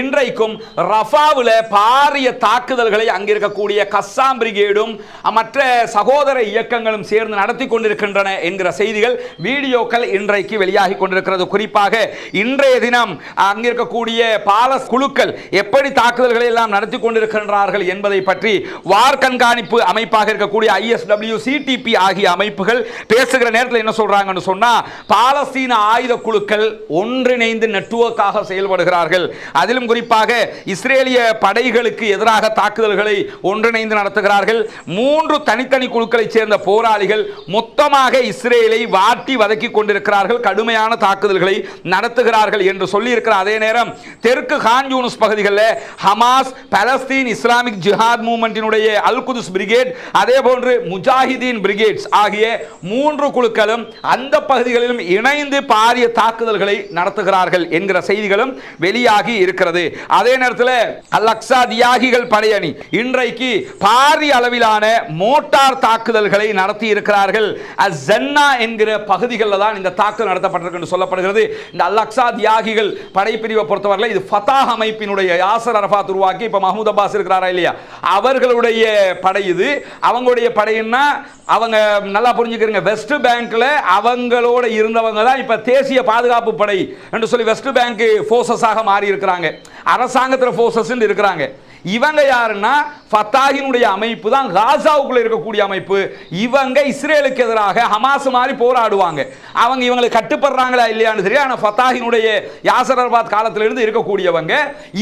இன்றைக்கும் ரஃபாவில் பாரிய தாக்குதல்களை அங்கிருக்கக்கூடிய கஸ்ஸாம் பிரிகேடும் மற்ற சகோதர இயக்கங்களும் சேர்ந்து நடத்தி கொண்டிருக்கின்றன என்கிற செய்திகள் வீடியோக்கள் இன்றைக்கு வெளியாகி கொண்டிருக்கிறது. குறிப்பாக இன்றைய தினம் அங்கிருக்கக்கூடிய பாலஸ் குழுக்கள் எப்படி தாக்குதல்களை எல்லாம் நடத்தி கொண்டிருக்கின்றார்கள் என்பதை பற்றி வார் கண்காணிப்பு அமைப்பாக இருக்கக்கூடிய ஐஎஸ்டபிள்யூ சிடிபி ஆகிய அமைப்புகள் பேசுகிற நேரத்தில் என்ன சொல்றாங்கன்னு சொன்னா பாலஸ்தீன ஆயுத குழுக்கள் ஒன்றிணைந்து நெட்வொர்க்காக செயல்படுகிறார்கள். அதிலும் குறிப்பாக இஸ்ரேலிய படைகளுக்கு எதிராக தாக்குதல்களை ஒன்றிணைந்து நடத்துகிறார்கள். மூன்று தனித்தனி குழுக்களைச் சேர்ந்த போராளிகள் மொத்தமாக இஸ்ரேலை வாட்டி வதக்கி கொண்டிருக்கிறார்கள். கடுமையான தாக்குதல்களை நடத்துகிறார்கள் என்று சொல்லியிருக்கிற அதே நேரம் தெற்கு கான் யூனுஸ் பகுதிகளில் ஹமாஸ் பலஸ்தீன் இஸ்லாமிக் ஜிஹாத் மூமெண்டினுடைய அல் குதுஸ் பிரிகேட் அதே போன்று முஜாஹிதீன் பிரிகேட்ஸ் ஆகிய மூன்று குழுக்களும் அந்த பகுதிகளிலும் இணைந்து பாரிய தாக்குதல்களை நடத்துகிறார்கள் என்கிற செய்திகளும் வெளியாகி இருக்கிறது. அதே நேரத்தில் அலக்ஸா தியாகிகள் படையணி இன்றைக்கு பாரிய அளவிலான மோட்டார் தாக்குதல்களை நடத்தி இருக்கிறார்கள். ஜென்னா என்கிற பகுதிகளில் தான் இந்த தாக்குதல் நடத்தப்பட்டிருக்கு என்று சொல்லப்படுகிறது. இந்த அலக்ஸா தியாகிகள் படைப்பிரிவை பொறுத்தவரை இது ஃபதாஹ் அமைப்பினுடைய யாசர் அரஃபாத் உருவாக்கி இப்போ மஹமூத் அப்பாஸ் இருக்கிறாரா இல்லையா? அவர்களுடைய படை இது. அவங்களுடைய படையினா அவங்க நல்லா புரிஞ்சுக்கிறீங்க. வெஸ்ட் பேங்க்ல அவங்களோட இருந்தவங்க தான் இப்போ தேசிய பாதுகாப்பு படை என்று சொல்லி வெஸ்ட் பேங்க் ஃபோர்ஸஸாக மாறி இருக்கிறாங்க அரசாங்கத்தில் ஃபோர்ஸஸ் இருக்கிறாங்க. இவங்க யாருன்னா ஃபத்தாகினுடைய அமைப்பு தான் காசாவுக்குள்ள இருக்கக்கூடிய அமைப்பு. இவங்க இஸ்ரேலுக்கு எதிராக ஹமாஸ் மாதிரி போராடுவாங்க. அவங்க இவங்களை கட்டுப்படுறாங்களா இல்லையான்னு தெரியும் ஆனால் ஃபத்தாகினுடைய யாசர் காலத்திலிருந்து இருக்கக்கூடியவங்க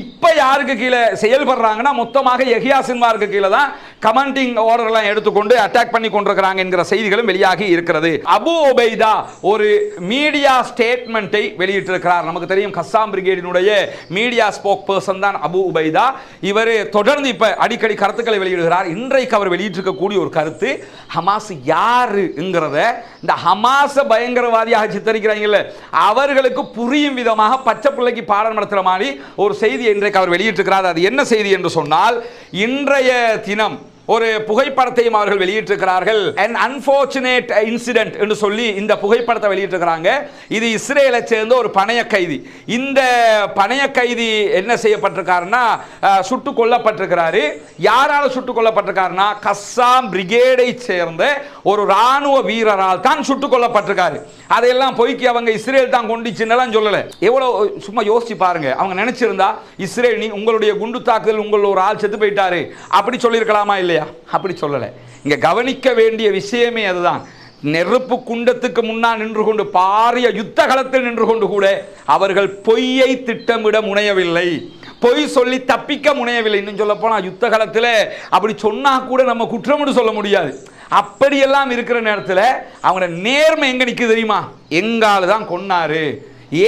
இப்போ யாருக்கு கீழே செயல்படுறாங்கன்னா மொத்தமாக எஹியா சின்வாருக்கு கீழே தான் கமாண்டிங் ஆர்டர்லாம் எடுத்துக்கொண்டு அட்டாக் பண்ணி கொண்டிருக்கிறாங்க என்கிற செய்திகளும் வெளியாகி இருக்கிறது. அபு ஒபைதா ஒரு மீடியா ஸ்டேட்மெண்ட்டை வெளியிட்டிருக்கிறார். நமக்கு தெரியும் கஸ்ஸாம் பிரிகேடினுடைய மீடியா ஸ்போக் பர்சன் தான் அபு உபைதா. இவர் தொடர்ந்து இப்போ அடிக்கடி கருத்துக்களை வெளியிடுகிறார். இன்றைக்கு அவர் வெளியிட்டிருக்கக்கூடிய ஒரு கருத்து ஹமாஸ் யாருங்கிறத இந்த ஹமாஸ பயங்கரவாதியாக சித்தரிக்கிறாங்கல்ல அவர்களுக்கு புரியும் விதமாக பச்சை பிள்ளைக்கு பாடம் நடத்துகிற மாதிரி ஒரு செய்தி இன்றைக்கு அவர் வெளியிட்டிருக்கிறார். அது என்ன செய்தி என்று சொன்னால் இன்றைய தினம் ஒரு புகைப்படத்தையும் அவர்கள் வெளியிட்டிருக்கிறார்கள். அண்ட் அன்ஃபார்ச்சுனேட் இன்சிடென்ட் என்று சொல்லி இந்த புகைப்படத்தை வெளியிட்டிருக்கிறாங்க. இது இஸ்ரேலை சேர்ந்த ஒரு பணைய கைதி. இந்த பணைய கைதி என்ன செய்யப்பட்டிருக்காருன்னா அஹ், சுட்டுக் கொல்லப்பட்டிருக்கிறாரு. யாரால சுட்டுக் கொல்லப்பட்டிருக்காருன்னா கஸ்ஸாம் பிரிகேடை சேர்ந்த ஒரு ராணுவ வீரரால் தான் சுட்டுக் கொல்லப்பட்டிருக்காரு. அதையெல்லாம் பொய்க்கு அவங்க இஸ்ரேல் தான் கொண்டுச்சுன்னெல்லாம் சொல்லல. எவ்வளவு சும்மா யோசிச்சு பாருங்க. அவங்க நினைச்சிருந்தா இஸ்ரேல் நீ உங்களுடைய குண்டு தாக்குதல் உங்கள் ஒரு ஆள் செத்து போயிட்டாரு. அப்படி சொல்லியிருக்கலாமா இல்லையா? அப்படி சொல்லலை. இங்கே கவனிக்க வேண்டிய விஷயமே அதுதான். நெருப்பு குண்டத்துக்கு முன்னால் நின்று கொண்டு பாரிய யுத்த களத்தில் நின்று கொண்டு கூட அவர்கள் பொய்யை திட்டமிட முனையவில்லை. பொய் சொல்லி தப்பிக்க முனையவில்லை. இன்னும் சொல்ல போனால் யுத்த காலத்தில் அப்படி சொன்னால் கூட நம்ம குற்றம்னு சொல்ல முடியாது. அப்படியெல்லாம் இருக்கிற நேரத்தில் அவங்களோட நேர்மை எங்கே நிற்க தெரியுமா? எங்கால் தான் கொன்னாரு.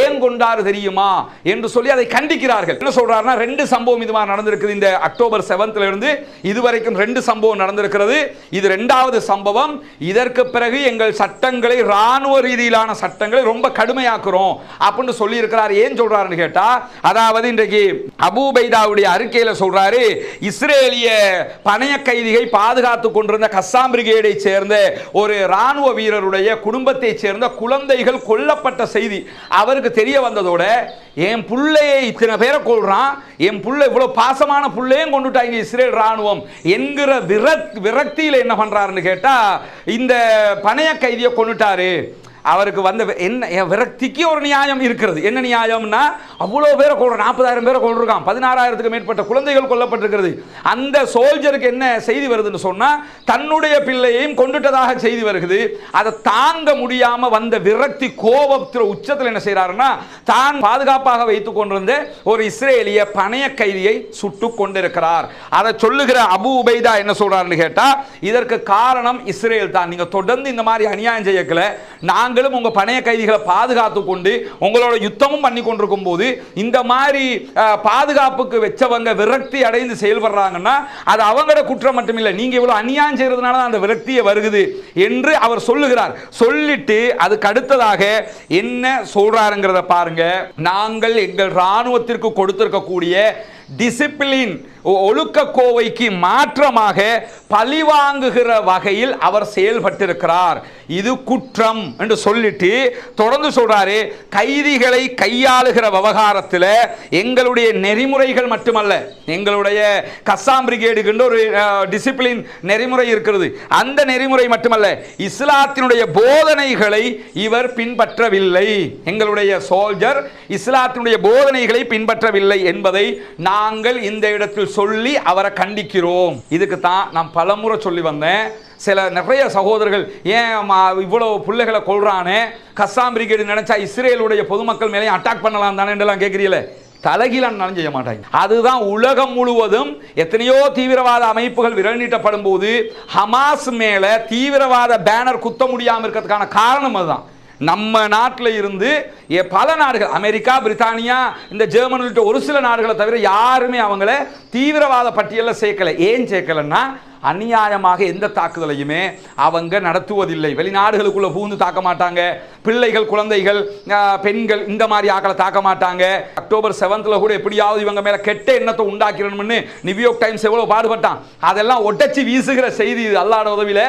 ஏன் கொண்டாரு தெரியுமா என்று சொல்லி அதை கண்டிக்கிறார்கள். என்ன சொல்றாருன்னா ரெண்டு சம்பவம் இது மாதிரி நடந்திருக்குது. இந்த அக்டோபர் செவன்த்ல இருந்து இதுவரைக்கும் ரெண்டு சம்பவம் நடந்திருக்கிறது. இது ரெண்டாவது சம்பவம். இதற்கு பிறகு எங்கள் சட்டங்களை ராணுவ ரீதியிலான சட்டங்களை ரொம்ப கடுமையாக்குறோம் அப்படின்னு சொல்லி இருக்கிறார் ஏன் சொல்றாருன்னு கேட்டா அதாவது இன்றைக்கு அபூபைதாவுடைய அறிக்கையில சொல்றாரு இஸ்ரேலிய பணைய கைதிகளை பாதுகாத்து கொண்டிருந்த கஸ்ஸாம் பிரிகேடை சேர்ந்த ஒரு ராணுவ வீரருடைய குடும்பத்தை சேர்ந்த குழந்தைகள் கொல்லப்பட்ட செய்தி. அவர் அவருக்கு தெரிய வந்ததோட என் பிள்ளையை இத்தனை பேரை கொள்றான் என் பிள்ளை இவ்வளோ பாசமான பிள்ளையும் கொண்டுட்டாங்க இஸ்ரேல் ராணுவம் என்கிற விரக் விரக்தியில் என்ன பண்ணுறாருன்னு கேட்டால் இந்த பணைய கைதியை கொண்டுட்டாரு அவருக்கு வந்த என்ன என் விரக்திக்கு ஒரு நியாயம் இருக்கிறது. என்ன நியாயம்னா அவ்வளோ பேரை கொள்ற நாற்பதாயிரம் பேரை கொண்டிருக்கான். பதினாறாயிரத்துக்கு மேற்பட்ட குழந்தைகள் கொல்லப்பட்டிருக்கிறது. அந்த சோல்ஜருக்கு என்ன செய்தி வருதுன்னு சொன்னால் தன்னுடைய பிள்ளையையும் கொண்டுட்டதாக செய்தி வருகிறது அதை தாங்க முடியாமல் வந்த விரக்தி கோபத்தில் உச்சத்தில் என்ன செய்கிறாருன்னா தான் பாதுகாப்பாக வைத்து கொண்டிருந்த ஒரு இஸ்ரேலிய பணைய கைதியை சுட்டு கொண்டிருக்கிறார். அதை சொல்லுகிற அபு உபைதா என்ன சொல்றாருன்னு கேட்டால் இதற்கு காரணம் இஸ்ரேல் தான். நீங்கள் தொடர்ந்து இந்த மாதிரி அநியாயம் செய்யக்கல. நாங்களும் உங்க பணைய கைதிகளை பாதுகாத்து கொண்டு உங்களோட யுத்தமும் பண்ணி கொண்டிருக்கும் போது இந்த மாதிரி பாதுகாப்புக்கு வச்சவங்க விரக்தி அடைந்து செயல்படுறாங்கன்னா அது அவங்களோட குற்றம் மட்டுமில்லை நீங்க இவ்வளோ அநியாயம் செய்யறதுனால தான் அந்த விரக்தியை வருகுது என்று அவர் சொல்லுகிறார். சொல்லிட்டு அதுக்கு அடுத்ததாக என்ன சொல்றாருங்கிறத பாருங்க. நாங்கள் எங்கள் ராணுவத்திற்கு கொடுத்திருக்கக்கூடிய டிசிப்ளின் ஒழுக்க கோவைக்கு மாற்றமாக பழிவாங்குகிற வகையில் அவர் செயல்பட்டிருக்கிறார். இது குற்றம் என்று சொல்லிட்டு தொடர்ந்து சொல்றாரு கைதிகளை கையாளுகிற விவகாரத்தில் எங்களுடைய நெறிமுறைகள் மட்டுமல்ல எங்களுடைய கசாம் பிரிகேடுகின்ற ஒரு டிசிப்ளின் நெறிமுறை இருக்கிறது. அந்த நெறிமுறை மட்டுமல்ல இஸ்லாத்தினுடைய போதனைகளை இவர் பின்பற்றவில்லை. எங்களுடைய சோல்ஜர் இஸ்லாத்தினுடைய போதனைகளை பின்பற்றவில்லை என்பதை நாங்கள் இந்த இடத்தில் சொல்லி அவரை கண்டிக்கிறோம். இதுக்கு தான் நான் பலமுறை சொல்லி வந்தேன். சில நிறைய சகோதரர்கள் ஏன் இவ்வளோ இவ்வளவு பிள்ளைகளை கொள்றானே கசாம் பிரிகேடு நினைச்சா இஸ்ரேலுடைய பொதுமக்கள் மேலேயும் அட்டாக் பண்ணலாம் தானே? எல்லாம் கேட்குறீங்களே தலைகீழான் செய்ய மாட்டாங்க. அதுதான் உலகம் முழுவதும் எத்தனையோ தீவிரவாத அமைப்புகள் விரல் நீட்டப்படும் போது ஹமாஸ் மேல தீவிரவாத பேனர் குத்த முடியாமல் இருக்கிறதுக்கான காரணம் அதுதான். நம்ம நாட்டில் இருந்து பல நாடுகள் அமெரிக்கா பிரித்தானியா இந்த ஜெர்மன் உள்ளிட்ட ஒரு சில நாடுகளை தவிர யாருமே அவங்கள தீவிரவாத பட்டியலில் சேர்க்கல. ஏன் சேர்க்கலன்னா அநியாயமாக எந்த தாக்குதலையுமே அவங்க நடத்துவதில்லை. வெளிநாடுகளுக்குள்ள பூந்து தாக்க மாட்டாங்க. பிள்ளைகள் குழந்தைகள் பெண்கள் இந்த மாதிரி ஆக்களை தாக்க மாட்டாங்க. அக்டோபர் செவன்த்ல கூட எப்படியாவது இவங்க மேல கெட்ட எண்ணத்தை உண்டாக்கிறணும்னு நியூயார்க் டைம்ஸ் எவ்வளவு பாடுபட்டான். அதெல்லாம் ஒட்டச்சி வீசுகிற செய்தி இது அல்லாட உதவியில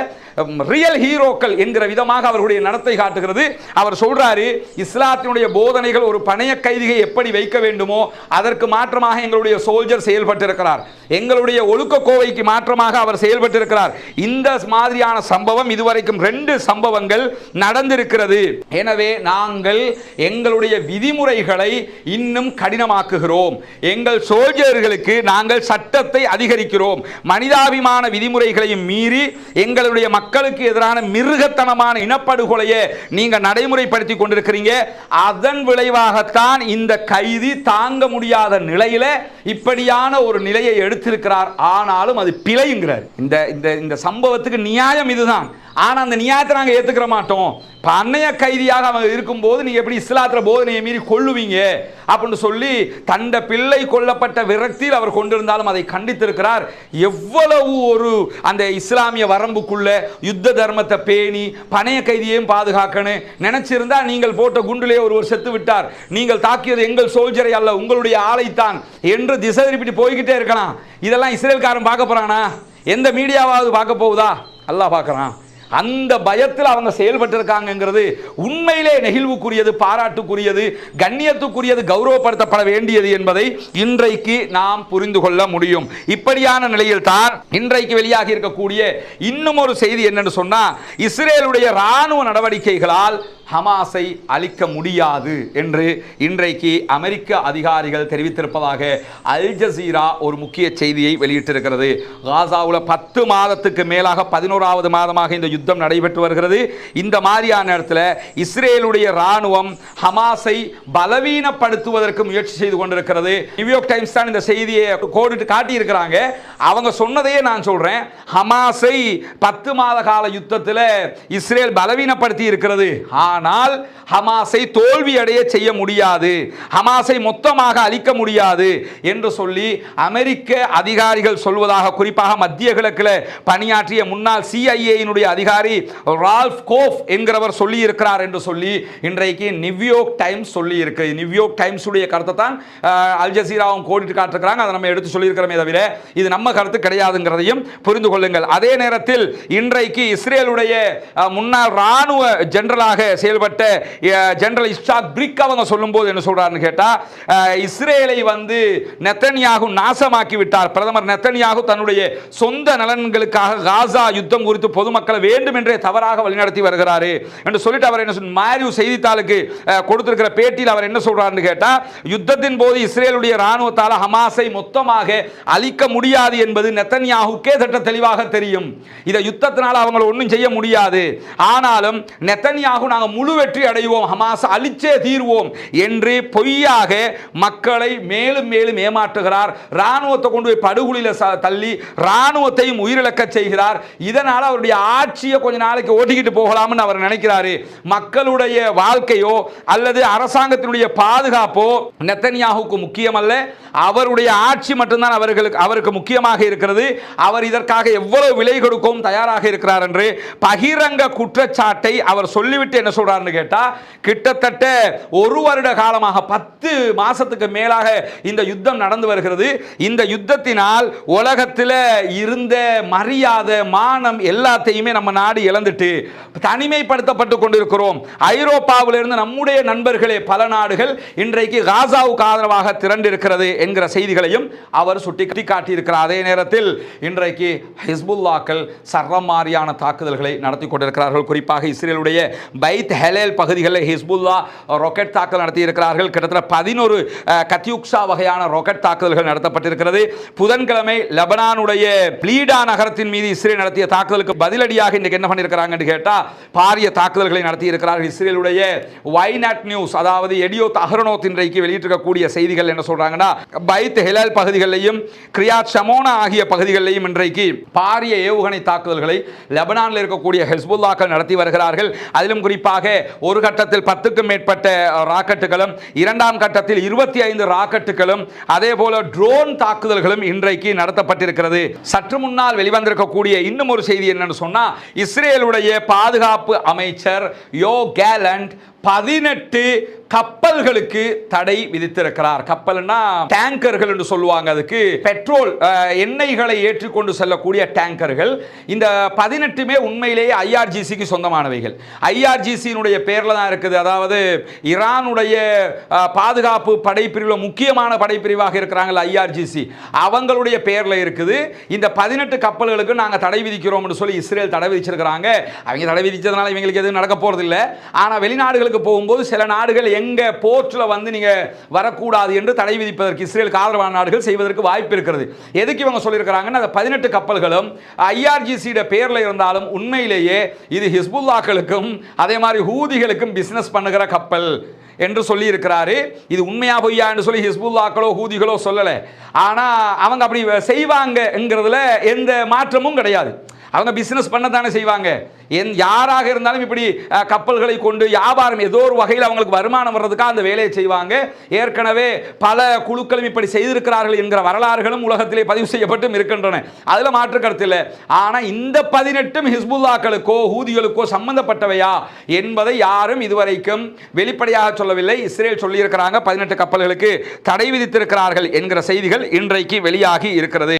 ரியல் ஹீரோக்கள் என்கிற விதமாக அவர்களுடைய நடத்தை காட்டுகிறது. அவர் சொல்றாரு இஸ்லாத்தினுடைய போதனைகள் ஒரு பணைய கைதிகை எப்படி வைக்க வேண்டுமோ அதற்கு மாற்றமாக எங்களுடைய சோல்ஜர் செயல்பட்டிருக்கிறார். எங்களுடைய ஒழுக்க கோவைக்கு மாற்றமாக அவர் செயல்பட்டிருக்கிறார். இந்த மாதிரியான சம்பவம் இதுவரைக்கும் ரெண்டு சம்பவங்கள் நடந்திருக்கிறது. எனவே நாங்கள் எங்களுடைய விதிமுறைகளை இன்னும் கடினமாக்குகிறோம். எங்கள் சோல்ஜர்களுக்கு நாங்கள் சட்டத்தை அதிகரிக்கிறோம். மனிதாபிமான விதிமுறைகளையும் மீறி எங்களுடைய மக்களுக்கு எதிரான மிருகத்தனமான இனப்படுகொலையை நீங்க நடைமுறைப்படுத்தி கொண்டிருக்கிறீங்க. அதன் விளைவாகத்தான் இந்த கைதி தாங்க முடியாத நிலையில இப்படியான ஒரு நிலையை எடுத்திருக்கிறார். ஆனாலும் அது பிழைங்கிறார். இந்த இந்த இந்த சம்பவத்துக்கு நியாயம் இதுதான். ஆனால் அந்த நியாயத்தை நாங்கள் ஏற்றுக்கிற மாட்டோம். இப்போ அன்னைய கைதியாக அவன் இருக்கும்போது நீங்கள் எப்படி இஸ்லாத்தில் போதனையை மீறி கொள்ளுவீங்க அப்படின்னு சொல்லி தண்ட பிள்ளை கொல்லப்பட்ட விரக்தியில் அவர் கொண்டிருந்தாலும் அதை கண்டித்திருக்கிறார். எவ்வளவு ஒரு அந்த இஸ்லாமிய வரம்புக்குள்ள யுத்த தர்மத்தை பேணி பணைய கைதியையும் பாதுகாக்கணும் நினைச்சிருந்தா நீங்கள் போட்ட குண்டிலே ஒருவர் செத்து விட்டார். நீங்கள் தாக்கியது எங்கள் சோல்ஜரை அல்ல உங்களுடைய ஆளைத்தான் என்று திசை திருப்பிட்டு போய்கிட்டே இருக்கலாம். இதெல்லாம் இஸ்ரேல்காரன் பார்க்க போறானா? எந்த மீடியாவாவது பார்க்க போகுதா? நல்லா பார்க்குறான். அந்த பயத்தில் அவங்க செயல்பட்டிருக்காங்கங்கிறது உண்மையிலே நெகிழ்வுக்குரியது பாராட்டுக்குரியது கண்ணியத்துக்குரியது கௌரவப்படுத்தப்பட வேண்டியது என்பதை இன்றைக்கு நாம் புரிந்து கொள்ள முடியும். இப்படியான நிலையில் தான் இன்றைக்கு வெளியாகி இருக்கக்கூடிய இன்னும் ஒரு செய்தி என்னன்னு சொன்னா இஸ்ரேலுடைய ராணுவ நடவடிக்கைகளால் ஹமாஸை அழிக்க முடியாது என்று இன்றைக்கு அமெரிக்க அதிகாரிகள் தெரிவித்திருப்பதாக அல் ஜசீரா ஒரு முக்கிய செய்தியை வெளியிட்டிருக்கிறது. காசாவில் பத்து மாதத்துக்கு மேலாக பதினோராவது மாதமாக இந்த யுத்தம் நடைபெற்று வருகிறது. இந்த மாதிரியான நேரத்தில் இஸ்ரேலுடைய ராணுவம் ஹமாஸை பலவீனப்படுத்துவதற்கு முயற்சி செய்து கொண்டிருக்கிறது. நியூயார்க் டைம்ஸ் தான் இந்த செய்தியை கோடிட்டு காட்டியிருக்கிறாங்க. அவங்க சொன்னதையே நான் சொல்கிறேன் ஹமாஸை பத்து மாத கால யுத்தத்தில் இஸ்ரேல் பலவீனப்படுத்தி இருக்கிறது ஆனால் ஹமாஸை தோல்வி அடைய செய்ய முடியாது. ஹமாஸை மொத்தமாக அழிக்க முடியாது என்று சொல்லி அமெரிக்க அதிகாரிகள் சொல்வதாக குறிப்பாக மத்திய கிழக்கில் பணியாற்றிய முன்னாள் சிஐஏயினுடைய அதிகாரி ரால்ஃப் கோஃப் என்கிறவர் சொல்லி இருக்கிறார் என்று சொல்லி இன்றைக்கு நியூயார்க் டைம்ஸ் சொல்லி இருக்கு நியூயார்க் டைம்ஸ் உடைய கருத்தை தான் அஹ், அல் ஜசீராவும் கோடிட்டு காட்டிருக்கிறாங்க. அதை நம்ம எடுத்து சொல்லியிருக்கிறோமே தவிர இது நம்ம கருத்து கிடையாதுங்கிறதையும் புரிந்து கொள்ளுங்கள். அதே நேரத்தில் இன்றைக்கு இஸ்ரேலுடைய முன்னாள் ராணுவ ஜெனரலாக செயல்பட்ட ஜெனரல் இஸ்டாக் பிரிக் அவங்க சொல்லும்போது என்ன சொல்கிறாருன்னு கேட்டால் இஸ்ரேலை வந்து நெத்தனியாகு நாசமாக்கி விட்டார். பிரதமர் நெத்தனியாகு தன்னுடைய சொந்த நலன்களுக்காக காசா யுத்தம் குறித்து பொதுமக்களை வேண்டும் என்றே தவறாக வழிநடத்தி வருகிறார் என்று சொல்லிட்டு அவர் என்ன சொன்ன மாரியூ செய்தித்தாளுக்கு கொடுத்திருக்கிற பேட்டியில் அவர் என்ன சொல்கிறாருன்னு கேட்டால் யுத்தத்தின் போது இஸ்ரேலுடைய இராணுவத்தால் ஹமாஸை மொத்தமாக அழிக்க முடியாது என்பது நெத்தன்யாகுக்கே தட்ட தெளிவாக தெரியும். இதை யுத்தத்தினால் அவங்களை ஒன்றும் செய்ய முடியாது. ஆனாலும் நெத்தன்யாகு நாங்கள் முழு வெற்றி அடைவோம். ஹமாஸ் அழிச்சே தீர்வோம் என்று பொய்யாக மக்களை மேலும் மேலும் ஏமாற்றுகிறார். ராணுவத்தை கொண்டு போய் படுகொலியில் தள்ளி ராணுவத்தையும் உயிரிழக்க செய்கிறார். இதனால் அவருடைய ஆட்சியை கொஞ்ச நாளைக்கு ஓட்டிக்கிட்டு போகலாம்னு அவர் நினைக்கிறாரு. மக்களுடைய வாழ்க்கையோ அல்லது அரசாங்கத்தினுடைய பாதுகாப்போ நெத்தனியாகுக்கு முக்கியமல்ல. அவருடைய ஆட்சி மட்டும்தான் அவர்களுக்கு அவருக்கு முக்கியமாக இருக்கிறது. அவர் இதற்காக எவ்வளவு விலை கொடுக்கவும் தயாராக இருக்கிறார் என்று பகிரங்க குற்றச்சாட்டை அவர் சொல்லிவிட்டு என்ன சொல்றாருன்னு கேட்டா கிட்டத்தட்ட ஒரு வருட காலமாக பத்து மாசத்துக்கு மேலாக இந்த யுத்தம் நடந்து வருகிறது. இந்த யுத்தத்தினால் உலகத்தில் இருந்த மரியாதை மானம் எல்லாத்தையுமே நம்ம நாடு இழந்துட்டு தனிமைப்படுத்தப்பட்டு கொண்டிருக்கிறோம். ஐரோப்பாவிலிருந்து நம்முடைய நண்பர்களே பல நாடுகள் இன்றைக்கு காசாவுக்கு ஆதரவாக திரண்டிருக்கிறது என்கிற செய்திகளையும் அவர் சுட்டி காட்டியிருக்கிறார். அதே நேரத்தில் இன்றைக்கு ஹிஸ்புல்லாக்கள் சர்வமாரியான தாக்குதல்களை நடத்தி கொண்டிருக்கிறார்கள். குறிப்பாக இஸ்ரேலுடைய பைத் ஹெலேல் பகுதிகளில் ஹிஸ்புல்லா ராக்கெட் தாக்கல் நடத்தியிருக்கிறார்கள். கிட்டத்தட்ட பதினோரு கத்தியுக்ஸா வகையான ராக்கெட் தாக்குதல்கள் நடத்தப்பட்டிருக்கிறது. புதன்கிழமை லெபனானுடைய பிளீடா நகரத்தின் மீது இஸ்ரேல் நடத்திய தாக்குதலுக்கு பதிலடியாக இன்றைக்கு என்ன பண்ணியிருக்கிறாங்கன்னு கேட்டால் பாரிய தாக்குதல்களை நடத்தி இருக்கிறார்கள் இஸ்ரேலுடைய வைநாட் நியூஸ் அதாவது எடியோ அஹ்ரனோத் இன்றைக்கு வெளியிட்டிருக்கக்கூடிய செய்திகள் என்ன சொல்றாங்கன்னா பைத் ஹெலால் பகுதிகளிலையும் கிரியாத் ஷமோனா ஆகிய பகுதிகளிலையும் இன்றைக்கு பாரிய ஏவுகணை தாக்குதல்களை லெபனானில் இருக்கக்கூடிய ஹெஸ்புல்லாக்கள் நடத்தி வருகிறார்கள். அதிலும் குறிப்பாக ஒரு கட்டத்தில் பத்துக்கும் மேற்பட்ட ராக்கெட்டுகளும் இரண்டாம் கட்டத்தில் இருபத்தி ஐந்து ராக்கெட்டுகளும் அதே போல ட்ரோன் தாக்குதல்களும் இன்றைக்கு நடத்தப்பட்டிருக்கிறது. சற்று முன்னால் வெளிவந்திருக்கக்கூடிய இன்னும் ஒரு செய்தி என்னன்னு சொன்னா இஸ்ரேலுடைய பாதுகாப்பு அமைச்சர் யோ கேலண்ட் பதினெட்டு கப்பல்களுக்கு தடை விதித்திருக்கிறார். கப்பல்னா டேங்கர்கள் என்று சொல்லுவாங்க அதுக்கு. பெட்ரோல் எண்ணெய்களை ஏற்றிக்கொண்டு செல்லக்கூடிய டேங்கர்கள் இந்த பதினெட்டுமே உண்மையிலேயே ஐஆர்ஜிசிக்கு சொந்தமானவைகள். ஐஆர்ஜிசியினுடைய பேரில் தான் இருக்குது. அதாவது ஈரானுடைய பாதுகாப்பு படைப்பிரிவில் முக்கியமான படைப்பிரிவாக இருக்கிறாங்கல்ல ஐஆர்ஜிசி அவங்களுடைய பேரில் இருக்குது. இந்த பதினெட்டு கப்பல்களுக்கு நாங்கள் தடை விதிக்கிறோம்னு சொல்லி இஸ்ரேல் தடை விதிச்சிருக்கிறாங்க. அவங்க தடை விதிச்சதுனால இவங்களுக்கு எதுவும் நடக்க போகிறதில்ல ஆனால் வெளிநாடுகளுக்கு போகும்போது சில நாடுகள் எங்க போர்ட்ல வந்து நீங்க வரக்கூடாது என்று தடை விதிப்பதற்கு இஸ்ரேலுக்கு ஆதரவான நாடுகள் செய்வதற்கு வாய்ப்பு இருக்கிறது. எதுக்கு இவங்க சொல்லியிருக்கிறாங்கன்னா அந்த பதினெட்டு கப்பல்களும் ஐஆர்ஜிசியோட பேரில் இருந்தாலும் உண்மையிலேயே இது ஹிஸ்புல்லாக்களுக்கும் அதே மாதிரி ஹூதிகளுக்கும் பிஸ்னஸ் பண்ணுகிற கப்பல் என்று சொல்லி இருக்கிறாரு இது உண்மையா பொய்யா என்று சொல்லி ஹிஸ்புல்லாக்களோ ஹூதிகளோ சொல்லலை. ஆனால் அவங்க அப்படி செய்வாங்கங்கிறதுல எந்த மாற்றமும் கிடையாது. அவங்க பிஸ்னஸ் பண்ண தானே செய்வாங்க. என் யாராக இருந்தாலும் இப்படி கப்பல்களை கொண்டு வியாபாரம் ஏதோ ஒரு வகையில் அவங்களுக்கு வருமானம் வர்றதுக்காக அந்த வேலையை செய்வாங்க. ஏற்கனவே பல குழுக்களும் இப்படி செய்திருக்கிறார்கள் என்கிற வரலாறுகளும் உலகத்திலே பதிவு செய்யப்பட்டும் இருக்கின்றன. அதில் மாற்று கருத்து இல்லை. ஆனால் இந்த பதினெட்டும் ஹிஸ்புல்லாக்களுக்கோ ஹூதிகளுக்கோ சம்பந்தப்பட்டவையா என்பதை யாரும் இதுவரைக்கும் வெளிப்படையாக சொல்லவில்லை. இஸ்ரேல் சொல்லியிருக்கிறாங்க பதினெட்டு கப்பல்களுக்கு தடை விதித்திருக்கிறார்கள் என்கிற செய்திகள் இன்றைக்கு வெளியாகி இருக்கிறது.